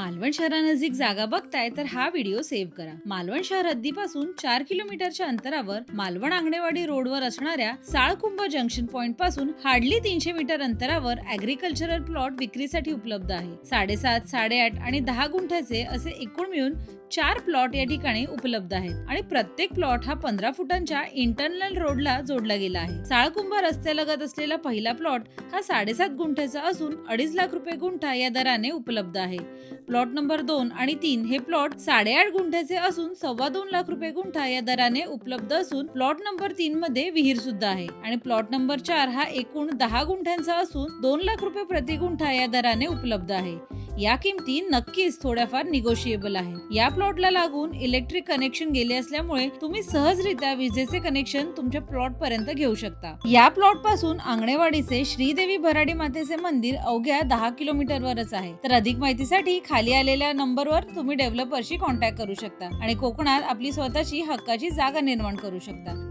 मालवण शहरानजीक जागा बघताय तर हा व्हिडिओ सेव्ह करा. मालवण शहर हद्दीपासून चार किलोमीटरच्या अंतरावर मालवण आंगणेवाडी रोडवर असणाऱ्या साळकुंभ जंक्शन पॉइंटपासून हार्डली तीनशे मीटर अंतरावर अॅग्रिकल्चरल प्लॉट विक्रीसाठी उपलब्ध आहे. साडेसात साडेआठ आणि दहा गुंठ्याचे असे एकूण मिळून चार प्लॉट या ठिकाणी उपलब्ध आहेत आणि प्रत्येक प्लॉट हा पंधरा फुटांच्या इंटरनल रोडला जोडला गेला आहे. साळकुंभ रस्त्यालगत असलेला पहिला प्लॉट हा साडेसात गुंठ्याचा असून अडीच लाख रुपये गुंठा या दराने उपलब्ध आहे. प्लॉट नंबर दोन आणि तीन हे प्लॉट साडेआठ गुंठ्याचे असून सव्वा दोन लाख रुपये गुंठा या दराने उपलब्ध असून प्लॉट नंबर तीन मध्ये विहीर सुद्धा आहे. आणि प्लॉट नंबर चार हा एकूण दहा गुंठ्यांचा असून दोन लाख रुपये प्रति गुंठा या दराने उपलब्ध आहे. या किमती नक्कीच थोड्याफार निगोशिएबल आहेत. या प्लॉटला लागून इलेक्ट्रिक कनेक्शन गेले असल्यामुळे तुम्ही सहजरित्या विजेचे कनेक्शन तुमच्या प्लॉट पर्यंत घेऊ शकता. या प्लॉटपासून आंगणेवाडीचे श्रीदेवी भराडी मातेचे मंदिर अवघ्या दहा किलोमीटरवरच आहे. तर अधिक माहितीसाठी खाली आलेल्या नंबरवर तुम्ही डेव्हलपरशी कॉन्टॅक्ट करू शकता आणि कोकणात आपली स्वतःची हक्काची जागा निर्माण करू शकता.